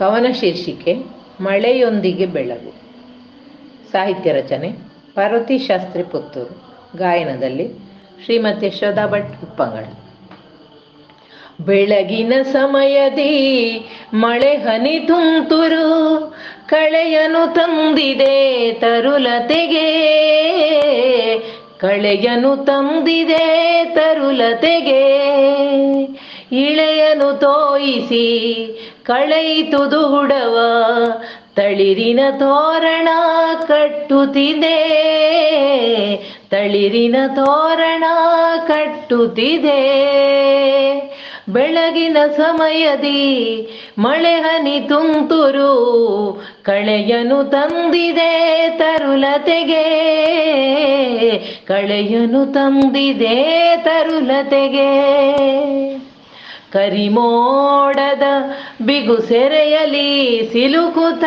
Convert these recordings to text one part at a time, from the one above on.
ಕವನ ಶೀರ್ಷಿಕೆ ಮಳೆಯೊಂದಿಗೆ ಬೆಳಗು. ಸಾಹಿತ್ಯ ರಚನೆ, ಪಾರ್ವತಿ ಶಾಸ್ತ್ರಿ ಪುತ್ತೂರು. ಗಾಯನದಲ್ಲಿ ಶ್ರೀಮತಿ ಯಶೋಧಾ ಭಟ್ ಉಪ್ಪಂಗಳು ಬೆಳಗಿನ ಸಮಯದಿ ಮಳೆ ಹನಿ ತುಂತುರು ಕಳೆಯನು ತಂದಿದೆ ತರುಲತೆಗೆ. ಕಳೆಯನು ತಂದಿದೆ ತರುಲತೆಗೆ. ಇಳೆಯನು ತೋಯಿಸಿ ಕಳೆಯಿತುದು ಹುಡವ ತಳಿರಿನ ತೋರಣ ಕಟ್ಟುತ್ತಿದೆ. ತಳಿರಿನ ತೋರಣ ಕಟ್ಟುತ್ತಿದೆ. ಬೆಳಗಿನ ಸಮಯದಿ ಮಳೆ ಹನಿ ತುಂತುರು ಕಳೆಯನು ತಂದಿದೆ ತರುಲತೆಗೆ. ಕಳೆಯನು ತಂದಿದೆ ತರುಲತೆಗೆ. ಕರಿಮೋಡದ ಬಿಗು ಸೆರೆಯಲಿ ಸಿಲುಕುತ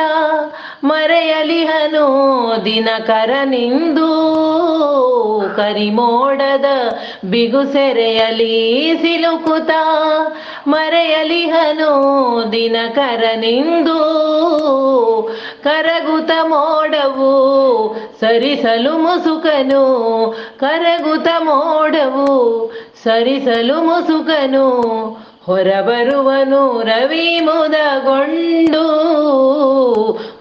ಮರೆಯಲಿ ಹನು ದಿನಕರನಿಂದು ಕರಿಮೋಡದ ಬಿಗು ಸೆರೆಯಲಿ ಸಿಲುಕುತ ಮರೆಯಲಿ ಹನು ದಿನಕರನಿಂದು ಕರಗುತ ಮೋಡವು ಸರಿಸಲು ಮುಸುಕನು. ಕರಗುತ ಮೋಡವು ಸರಿಸಲು ಮುಸುಕನು. ಹೊರಬರುವನು ರವಿ ಮುದಗೊಂಡು,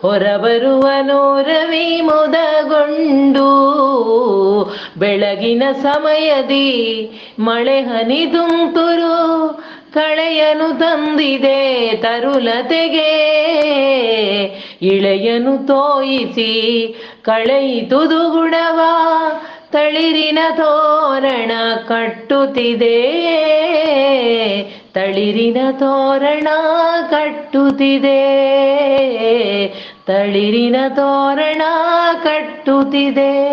ಹೊರಬರುವನು ರವಿ ಮುದಗೊಂಡು. ಬೆಳಗಿನ ಸಮಯದಿ ಮಳೆ ಹನಿ ತುಂತುರು ಕಳೆಯನು ತಂದಿದೆ ತರುಲತೆಗೆ. ಇಳೆಯನು ತೋಯಿಸಿ ಕಳೆಯಿತುದು ಗುಣವ, ತಳಿರಿನ ತೋರಣ ಕಟ್ಟುತ್ತಿದೆ. ತಳಿರಿನ ತೋರಣ ಕಟ್ಟುತ್ತಿದೆ. ತಳಿರಿನ ತೋರಣ ಕಟ್ಟುತ್ತಿದೆ.